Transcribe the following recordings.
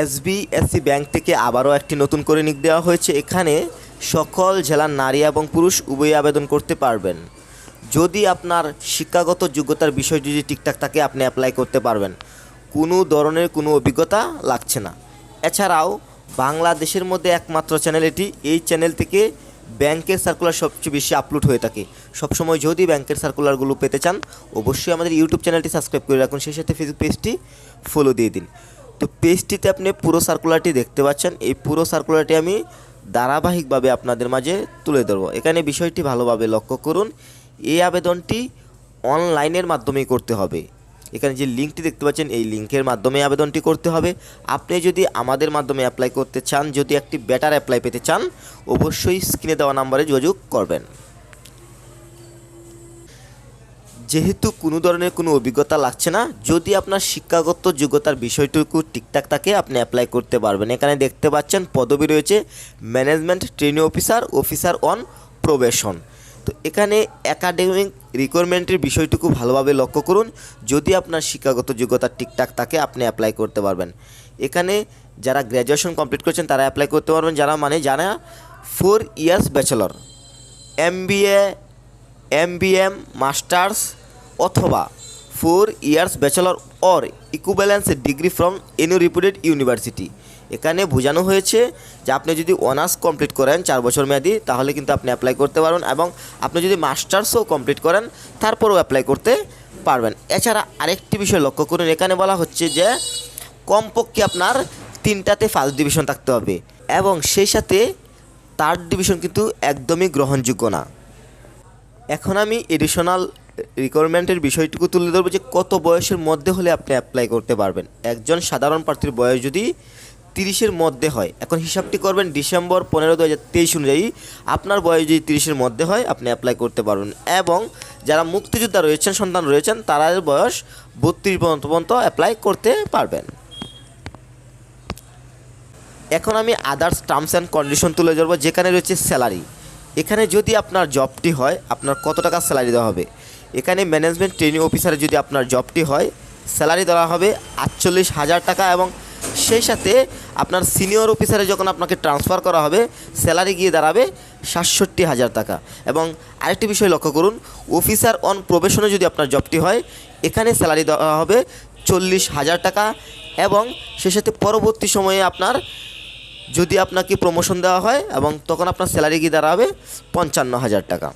SBSC bank থেকে আবারও একটি নতুন করে নিক দেওয়া হয়েছে। এখানে সকল জেলার নারী এবং পুরুষ উভয়ই আবেদন করতে পারবেন। যদি আপনার শিক্ষাগত যোগ্যতার বিষয় যদি ঠিকঠাক থাকে, আপনি অ্যাপ্লাই করতে পারবেন। কোনো ধরনের কোনো অভিজ্ঞতা লাগছে না। এছাড়াও, বাংলাদেশের মধ্যে একমাত্র চ্যানেল এটি। এই চ্যানেল থেকে ব্যাংকের সার্কুলার সবচেয়ে বেশি আপলোড হয়ে থাকে। সবসময় যদি ব্যাংকের সার্কুলারগুলো পেতে চান, অবশ্যই আমাদের ইউটিউব চ্যানেলটি সাবস্ক্রাইব করে রাখুন। সেই সাথে ফেসবুক পেজটি ফলো দিয়ে দিন। তো পেজটিতে আপনি পুরো সার্কুলারটি দেখতে পাচ্ছেন। এই পুরো সার্কুলারটি আমি ধারাবাহিকভাবে আপনাদের মাঝে তুলে ধরবো। এখানে বিষয়টি ভালোভাবে লক্ষ্য করুন। এই আবেদনটি অনলাইনের মাধ্যমেই করতে হবে। এখানে যে লিঙ্কটি দেখতে পাচ্ছেন, এই লিঙ্কের মাধ্যমে আবেদনটি করতে হবে। আপনি যদি আমাদের মাধ্যমে অ্যাপ্লাই করতে চান, যদি একটি বেটার অ্যাপ্লাই পেতে চান, অবশ্যই স্ক্রিনে দেওয়া নাম্বারে যোগাযোগ করবেন। যেহেতু কোনো ধরনের কোনো অভিজ্ঞতা লাগছে না, যদি আপনার শিক্ষাগত যোগ্যতার বিষয়টুকু ঠিকঠাক থাকে, আপনি অ্যাপ্লাই করতে পারবেন। এখানে দেখতে পাচ্ছেন পদবি রয়েছে management training officer officer on probation তো এখানে একাডেমিক রিকোয়ারমেন্টের বিষয়টুকু ভালোভাবে লক্ষ্য করুন। যদি আপনার শিক্ষাগত যোগ্যতা ঠিকঠাক থাকে, আপনি অ্যাপ্লাই করতে পারবেন। এখানে যারা গ্র্যাজুয়েশন কমপ্লিট করছেন, তারা অ্যাপ্লাই করতে পারবেন। যারা মানে জানা four years bachelor M B A M B M masters অথবা four years bachelor or equivalence degree from any reputed university এখানে বোঝানো হয়েছে যে আপনি যদি অনার্স কমপ্লিট করেন চার বছর মেয়াদি, তাহলে কিন্তু আপনি অ্যাপ্লাই করতে পারবেন এবং আপনি যদি মাস্টার্সও কমপ্লিট করেন, তারপরেও অ্যাপ্লাই করতে পারবেন। এছাড়া আরেকটি বিষয় লক্ষ্য করুন, এখানে বলা হচ্ছে যে কমপক্ষে আপনার তিনটাতে ফার্স্ট ডিভিশন থাকতে হবে এবং সেই সাথে থার্ড ডিভিশন কিন্তু একদমই গ্রহণযোগ্য না। এখন আমি এডিশনাল রিকোয়ারমেন্টের বিষয়টুকু তুলে ধরবো যে কত বয়সের মধ্যে হলে আপনি অ্যাপ্লাই করতে পারবেন। একজন সাধারণ প্রার্থীর বয়স যদি তিরিশের মধ্যে হয়, এখন হিসাবটি করবেন ডিসেম্বর পনেরো দু হাজার তেইশ অনুযায়ী আপনার বয়স যদি তিরিশের মধ্যে হয়, আপনি অ্যাপ্লাই করতে পারবেন। এবং যারা মুক্তিযোদ্ধা রয়েছেন, সন্তান রয়েছেন তারা বয়স বত্রিশ পর্যন্ত পর্যন্ত অ্যাপ্লাই করতে পারবেন। এখন আমি আদার্স টার্মস অ্যান্ড কন্ডিশন তুলে ধরবো, যেখানে রয়েছে স্যালারি এখানে যদি আপনার জবটি হয়, আপনার কত টাকা স্যালারি দেওয়া হবে? এখানে ম্যানেজমেন্ট ট্রেনিং অফিসারে যদি আপনার জবটি হয় স্যালারি দেওয়া হবে আটচল্লিশ হাজার টাকা এবং সেই সাথে আপনার সিনিয়র অফিসারে যখন আপনাকে ট্রান্সফার করা হবে স্যালারি গিয়ে দাঁড়াবে সাতষট্টি হাজার টাকা। এবং আরেকটি বিষয় লক্ষ্য করুন অফিসার অন প্রবেশনে যদি আপনার জবটি হয়, এখানে স্যালারি দেওয়া হবে চল্লিশ হাজার টাকা এবং সেই সাথে পরবর্তী সময়ে আপনার যদি আপনাকে প্রমোশন দেওয়া হয় এবং তখন আপনার স্যালারি গিয়ে দাঁড়াবে পঞ্চান্ন হাজার টাকা।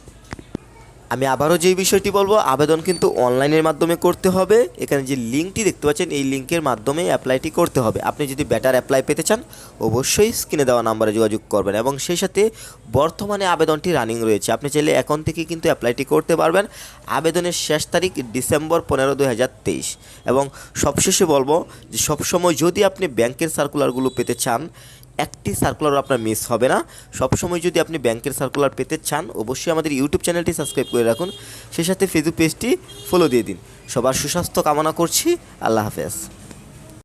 আমি আবারও যেই বিষয়টি বলব, আবেদন কিন্তু অনলাইনের মাধ্যমে করতে হবে। এখানে যে লিঙ্কটি দেখতে পাচ্ছেন, এই লিঙ্কের মাধ্যমে অ্যাপ্লাইটি করতে হবে। আপনি যদি বেটার অ্যাপ্লাই পেতে চান, অবশ্যই স্ক্রিনে দেওয়া নাম্বারে যোগাযোগ করবেন এবং সেই সাথে বর্তমানে আবেদনটি রানিং রয়েছে। আপনি চাইলে এখন থেকে কিন্তু অ্যাপ্লাইটি করতে পারবেন। আবেদনের শেষ তারিখ ডিসেম্বর পনেরো দুই এবং সবশেষে বলব যে সবসময় যদি আপনি ব্যাংকের সার্কুলারগুলো পেতে চান একটি সার্কুলারও আপনার মিস হবে না। সবসময় যদি আপনি ব্যাংকের সার্কুলার পেতে চান, অবশ্যই আমাদের ইউটিউব চ্যানেলটি সাবস্ক্রাইব করে রাখুন। সেই সাথে ফেসবুক পেজটি ফলো দিয়ে দিন। সবার সুস্বাস্থ্য কামনা করছি। আল্লাহ হাফেজ।